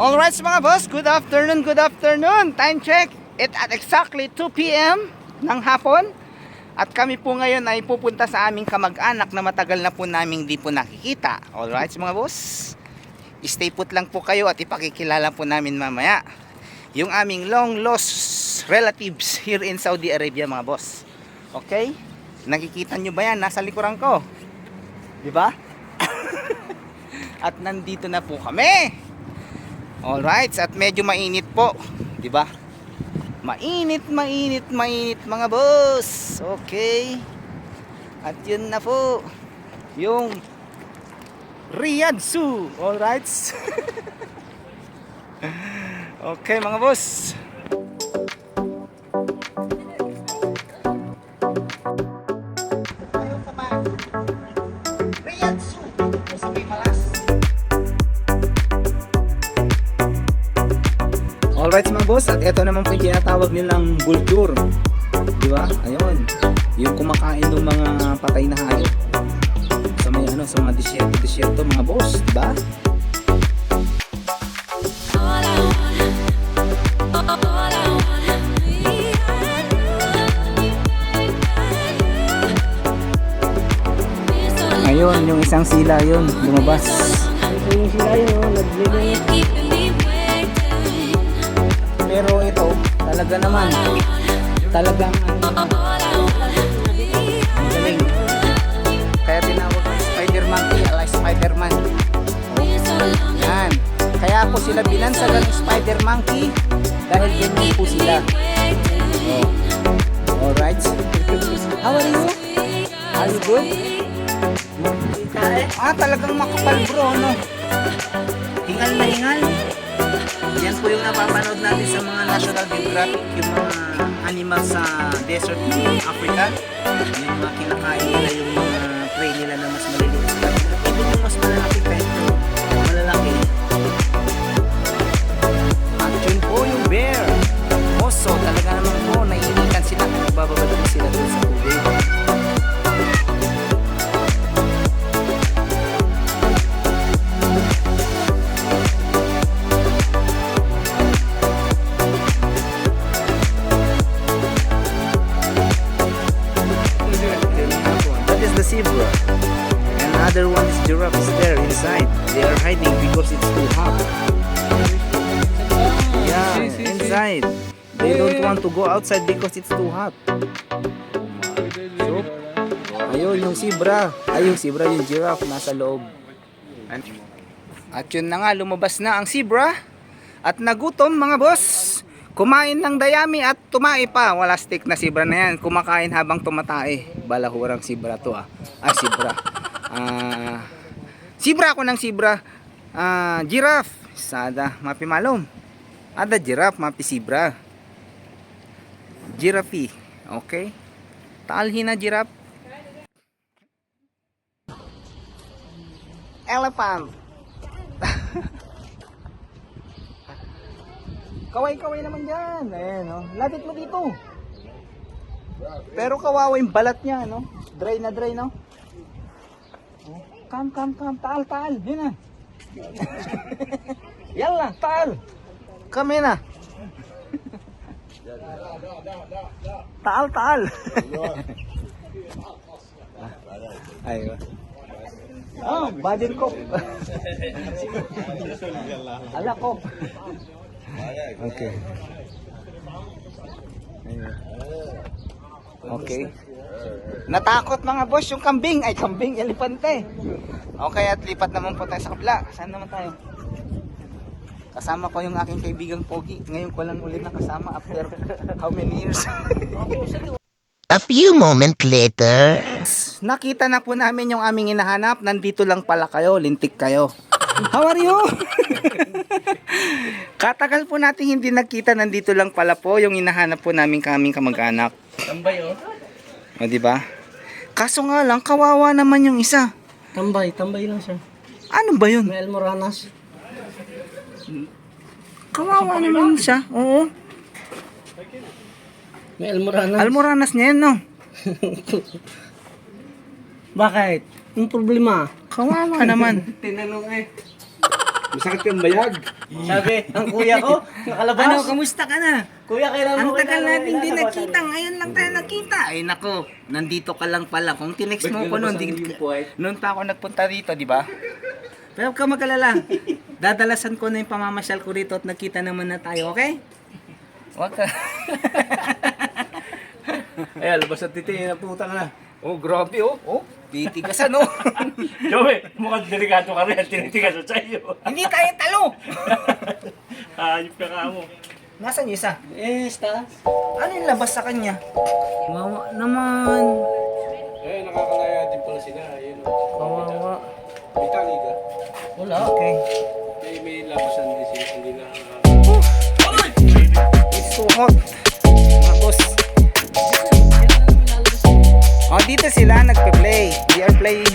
Alright mga boss, good afternoon, good afternoon. Time check, it at exactly 2 p.m. ng hapon. At kami po ngayon ay pupunta sa aming kamag-anak na matagal na po naming di po nakikita. Alright mga boss, stay put lang po kayo at ipakikilala po namin mamaya yung aming long lost relatives here in Saudi Arabia mga boss. Okay? Nakikita nyo ba yan? Nasa likuran ko. Di ba? at nandito na po kami. Alright, at medyo mainit po, 'di ba? Mainit, mainit, mainit mga boss. Okay. At yun na po yung Riyadh Zoo. Alright. okay mga boss. Alright mga boss, at ito naman po yung tinatawag nilang vulture. Di ba? Ayun. Yung kumakain ng mga patay na hayop. Sa may ano, sa mga disyerto, disyerto mga boss, di ba? Ayun, yung isang sila yun, lumabas. Yung sila yun, oh, Pero ito, talaga naman, talagang galing. Kaya tinawag ng Spider-Man, Spider-Man. you so long. Yan. Kaya po sila binansagan ng Spider Monkey dahil ganyan po sila. Oh. Alright. How are you? Are you good? Ah, talagang makapal bro, no? Hingal na hingal. Yan po yung napapanood natin sa mga National Geographic, yung mga animals sa desert ng Africa. Yung mga kinakain nila, yung mga prey nila na mas maliliit. Even yung mas malalaki other one is giraffe is there inside. They are hiding because it's too hot. Yeah, inside. They don't want to go outside because it's too hot. So, ayun yung zebra. Ay, yung zebra, yung giraffe nasa loob. At yun na nga, lumabas na ang zebra. At nagutom mga boss. Kumain ng dayami at tumae pa. Wala stick na zebra na yan. Kumakain habang tumatae. Balahurang zebra to ah. Ah, zebra. Ah, zebra ako ng zebra. Ah, giraffe. Sada, mapi malom. Ada giraffe, mapi zebra. Giraffe. Okay? Talhi na giraffe. Elephant. Kaway-kaway naman dyan. Ayan, oh. Lapit mo dito. Pero kawawa yung balat niya, no? Dry na dry, no? Kam, kam, kam. Taal, taal. Yun na. Yalla, taal. Kami na. taal, taal. Aywa. Oh, badin ko. Ala ko. Okay. Ayun. Okay. Natakot mga boss yung kambing. Ay, kambing, elepante. Okay, at lipat naman po tayo sa kabla. Saan naman tayo? Kasama ko yung aking kaibigang Pogi. Ngayon ko lang ulit nakasama after how many years? A few moments later. Nakita na po namin yung aming hinahanap. Nandito lang pala kayo. Lintik kayo. How are you? Katagal po natin hindi nagkita. Nandito lang pala po yung hinahanap po namin kaming kamag-anak. Tambay, oh. O, di ba? Kaso nga lang, kawawa naman yung isa. Tambay, tambay lang siya. Ano ba yun? May almoranas. Kawawa naman siya. Oo. May almoranas. Almoranas niya yan, no? Bakit? Yung problema. Kawawa naman. Tinanong eh. Masakit kang bayag. Sabi, ang kuya ko, nakalabas. Ano, kamusta ka na? Kuya, kailan Ang mo tagal kailangan- natin di kailangan nakita, ngayon lang tayo nakita. Ay nako, nandito ka lang pala. Kung tinext mo ko noon, di, noon pa ako nagpunta dito, di ba? Pero huwag ka mag-alala. Dadalasan ko na yung pamamasyal ko rito at nagkita naman na tayo, okay? Huwag ka. Ay, labas at titi, naputang na. Oh, grabe oh. Oh, titigas ano. Joey, mukhang delikado ka rin. Tinitigas sa iyo. Hindi tayo talo. Ayop ka ka mo. Nasaan yung isa? Eh, stars. Ano yung labas sa kanya? Wawa naman. Eh, nakakalaya din pala sila. Ayun. Kawawa. May taliga. Wala. Okay. May, may labasan din sila. Hindi na... It's so hot. Dito sila nagpe-play. We are playing